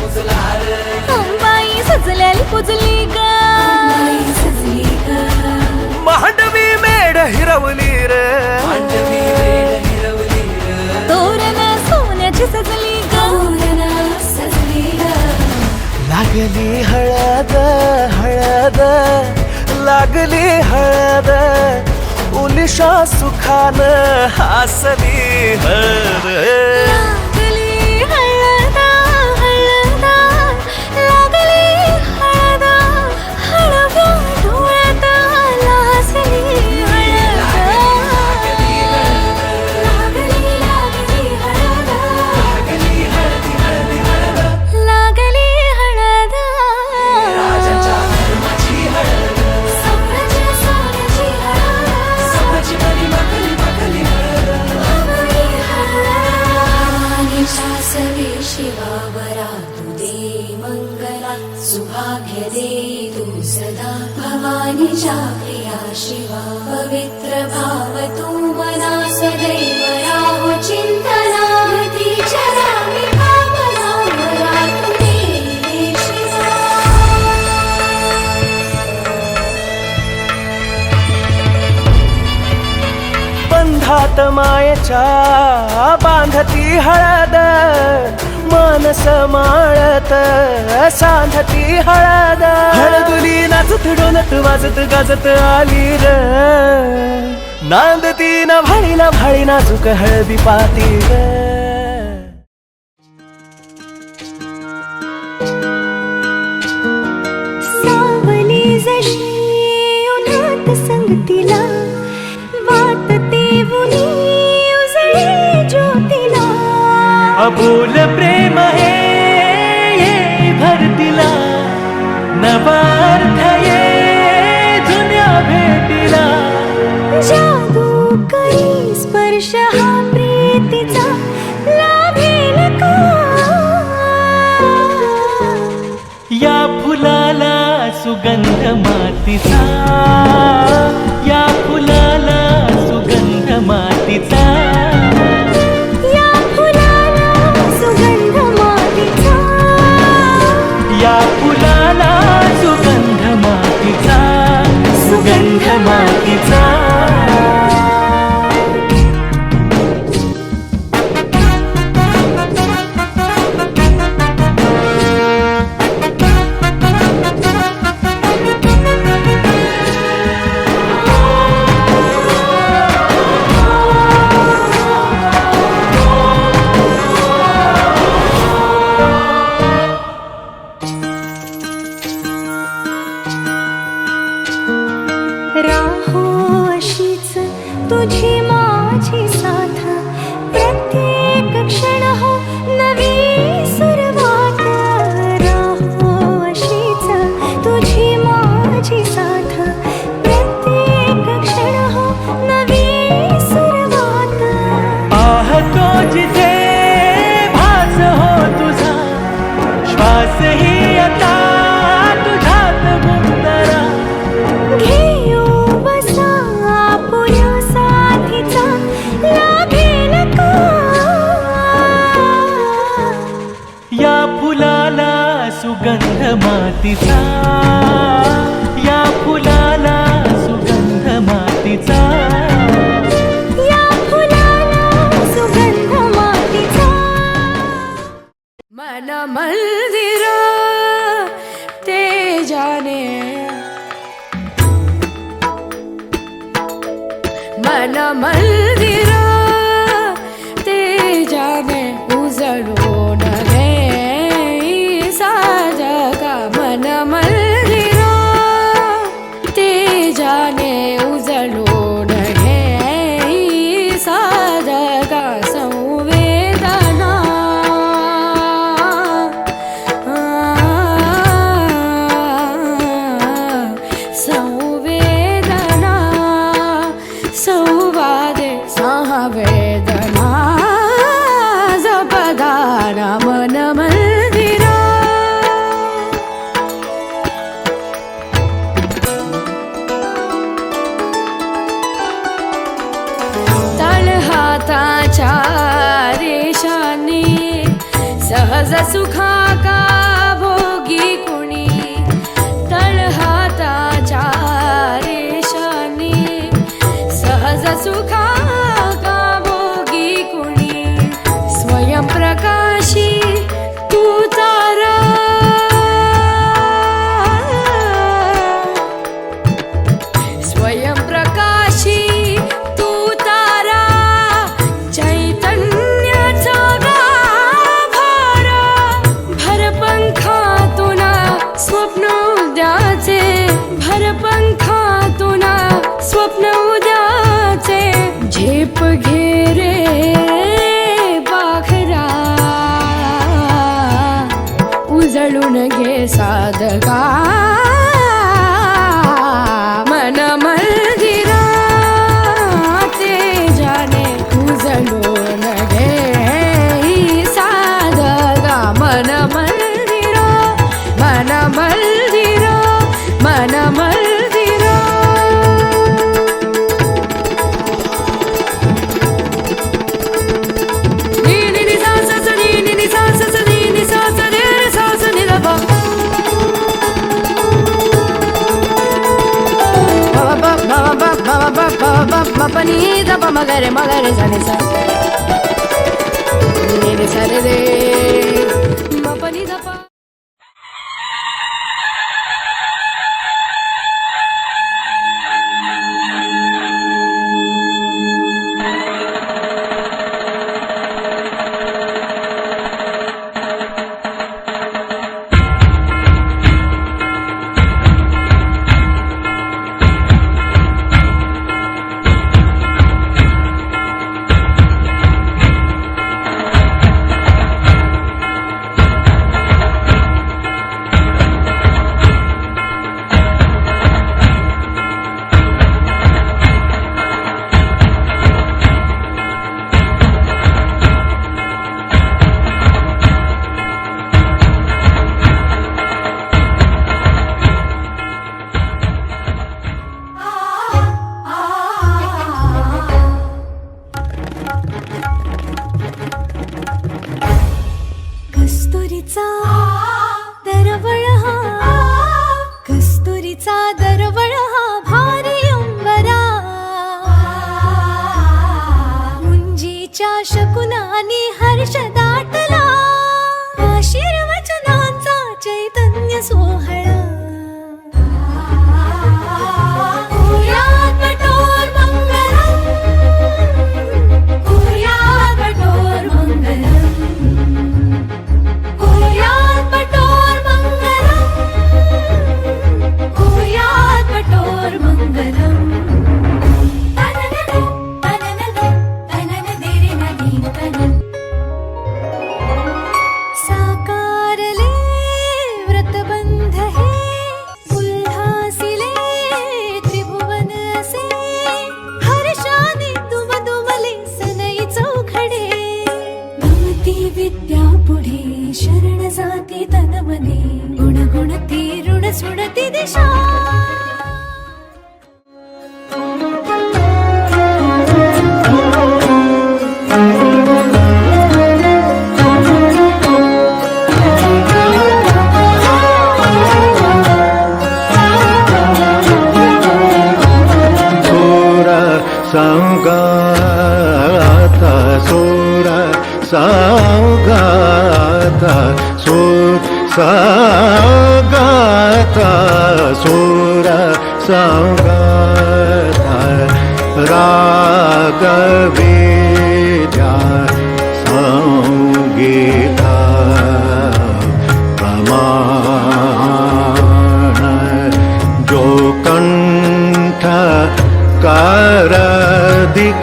पुजणार अंबाई सजल्याल पुजली ग. मांडवी मेड हिरवली रे. तोरण सोन्याची सजली ग. लागली हळद हळद लागली हळद. उलिशा सुखान हासली हर निजा प्रिया शिवा पवित्र भाव तू मना सदैव राहो चिन्तना बंधात मायेच्या बांधती हळद. समाळत सांधती हळद. हळदुली नाचत डोलत वाजत गाजत आली र. नांदती ना भाळी ना भाळी नाजूक हळदी पाती र. पार्थ ये जुन्या भेटीला. जादू करी स्पर्श हा प्रीतीचा लाभेल का या फुलाला सुगंध मातीचा. be found. उद्याचे झेप घेरे बाखरा। उजळून घे sadhaka. magare magare zane sa. Nene sare de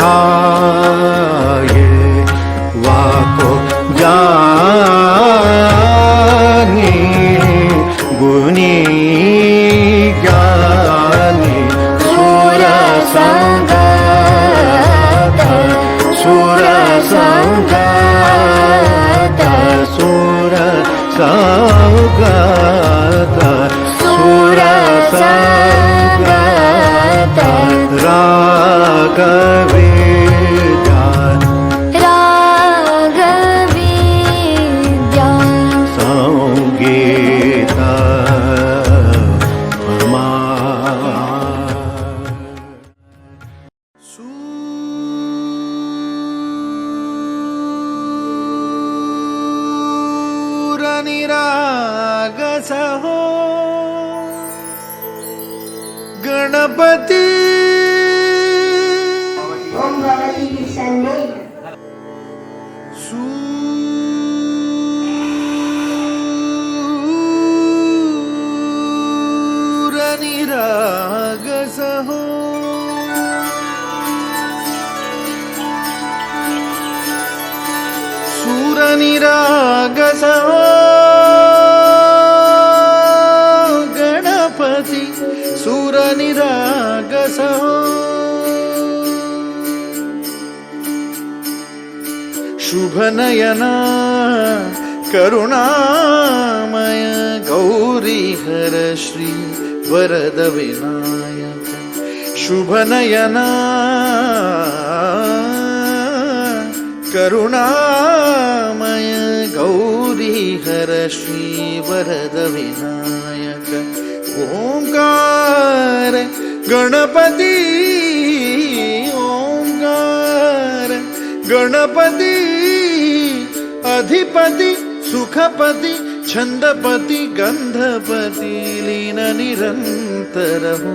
ठाये वाको ज्ञानी गुणी ज्ञानी सुरसङ्गत सुरसङ्गत सुरसङ्गत सुरसङ्गत रागवे ద్వారా చూపించండి సూరనిరాగసహో. సూరనిరాగసహో. शुभनयना करुणामय गौरीहर श्री वरद विनायक। शुभनयना करुणामय गौरीहर श्री वरद विनायक। ओंकार गणपती ओंकार गणपती అధిపతి సుఖపతి ఛందపతి గంధపతి లీన నిరంతరము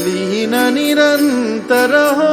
లీన నిరంతరహో